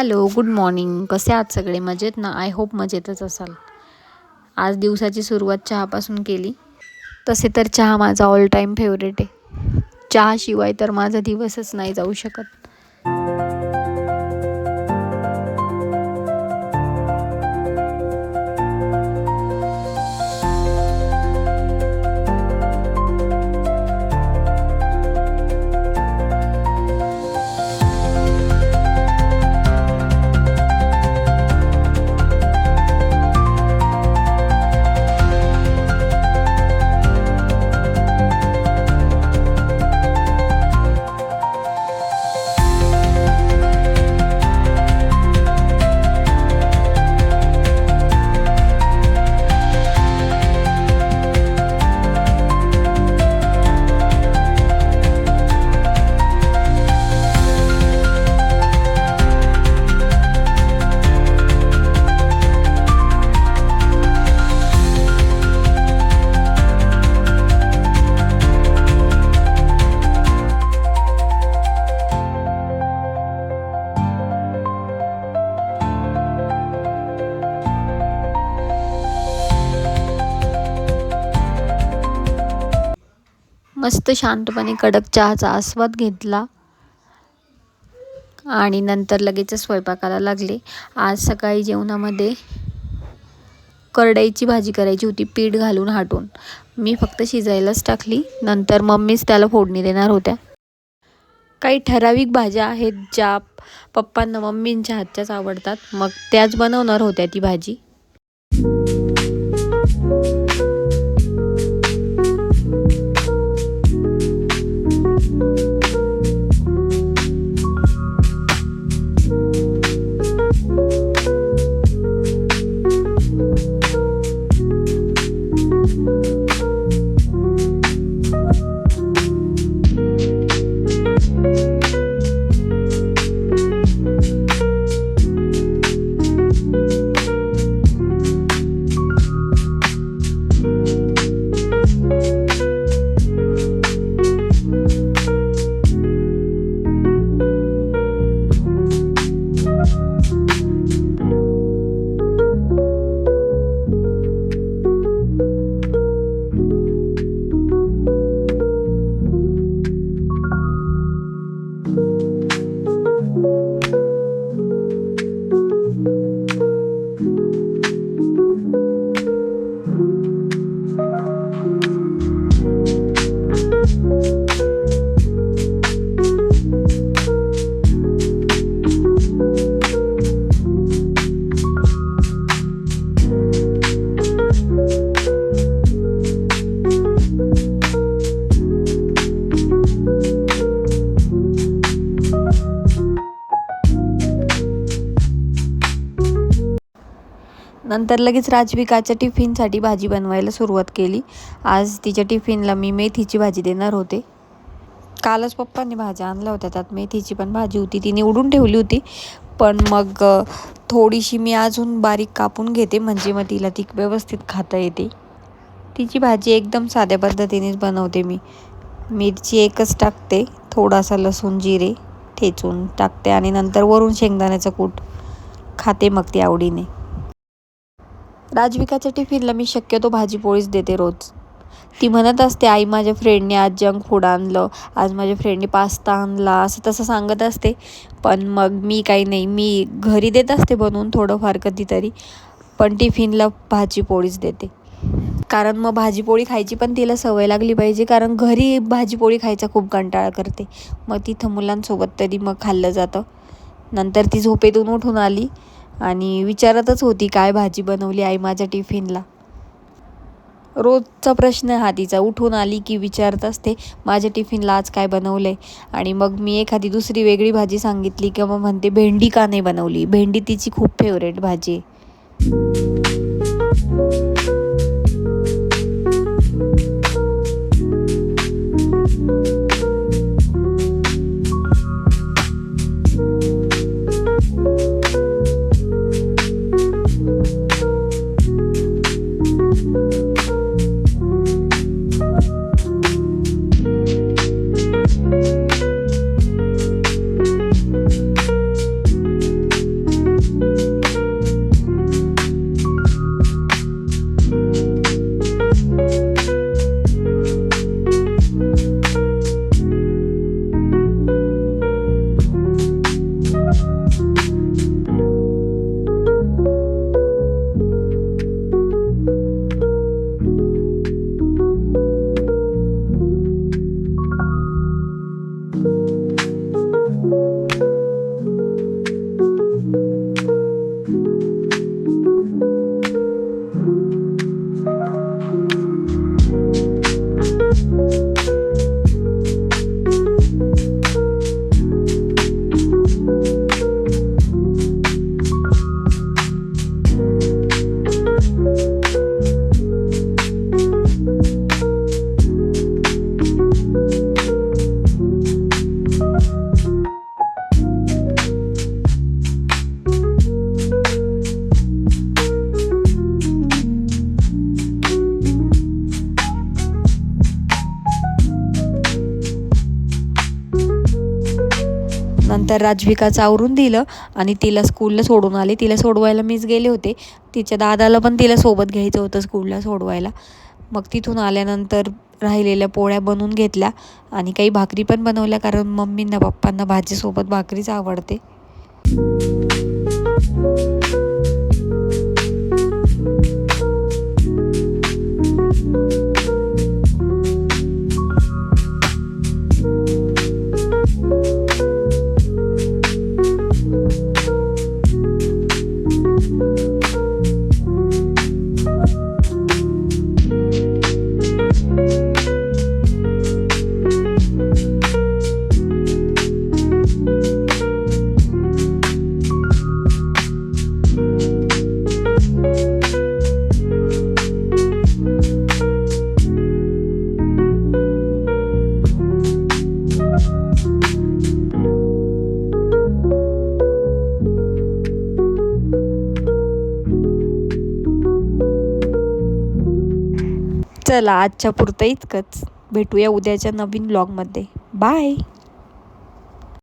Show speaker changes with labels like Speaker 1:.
Speaker 1: Hello good morning. कसे आहात सगळे? मजेत ना? आय होप मजेतच असाल. आज दिवसाची सुरुवात चहापासून केली. तसे तर चहा माझा ऑल टाईम फेवरेट आहे. चहाशिवाय तर माझा दिवसच नाही जाऊ शकत. मस्त शांतपणे कडक चहाचा आस्वाद घेतला. आणि नंतर लगेच स्वयंपाकाला लागले. आज सकाळी जेवणामध्ये करडईची भाजी करायची होती पीठ घालून हाटून. मी फक्त शिजायलाच टाकली. नंतर मम्मीच त्याला फोडणी देणार होत्या. काही ठराविक भाज्या आहेत ज्या पप्पांना मम्मींच्या हातच्याच आवडतात. मग त्याच बनवणार होत्या ती भाजी. नंतर लगेच राजविकाच्या टिफिनसाठी भाजी बनवायला सुरुवात केली. आज तिच्या टिफिनला मी मेथीची भाजी देणार होते. कालच पप्पांनी भाज्या आणल्या होत्या. त्यात मेथीची पण भाजी होती. ती निवडून ठेवली होती. पण मग थोडीशी मी अजून बारीक कापून घेते. म्हणजे मग तिला ती व्यवस्थित खाता येते. तिची भाजी एकदम साध्या पद्धतीनेच बनवते मी. मिरची एकच टाकते. थोडासा लसूण जिरे ठेचून टाकते. आणि नंतर वरून शेंगदाण्याचं कूट खाते मग ती आवडीने. राजविकाच्या टिफिनला मी शक्यतो भाजी पोळीच देते रोज. ती म्हणत असते आई माझ्या फ्रेंडने आज जंक फूड आणलं. आज माझ्या फ्रेंडने पास्ता आणला. असं तसं सांगत असते. पण मग मी काही नाही. मी घरी देत असते बनवून थोडंफार कधीतरी. पण टिफिनला भाजी पोळीच देते. कारण मग भाजीपोळी खायची पण तिला सवय लागली पाहिजे. कारण घरी भाजीपोळी खायचा खूप कंटाळा करते. मग तिथं मुलांसोबत तरी मग खाल्लं जातं. नंतर ती झोपेतून उठून आली. आणि विचारतच होती काय भाजी बनवली आई माझ्या टिफिनला? रोजचा प्रश्न हा तिचा. उठून आली की विचारत असते माझ्या टिफिनला आज काय बनवलं आहे आणि मग मी एखादी दुसरी वेगळी भाजी सांगितली किंवा मग म्हणते भेंडी का नाही बनवली? भेंडी तिची खूप फेवरेट भाजी आहे. नंतर राजविकाचं आवरून दिलं आणि तिला स्कूलला सोडून आले. तिला सोडवायला मीच गेले होते. तिच्या दादाला पण तिला सोबत घ्यायचं होतं स्कूलला सोडवायला. मग तिथून आल्यानंतर राहिलेल्या पोळ्या बनवून घेतल्या आणि काही भाकरी पण बनवल्या कारण मम्मींना पप्पांना भाजीसोबत भाकरीच आवडते. चला आजच्या पुरतं इतकंच. भेटूया उद्याच्या नवीन ब्लॉगमध्ये बाय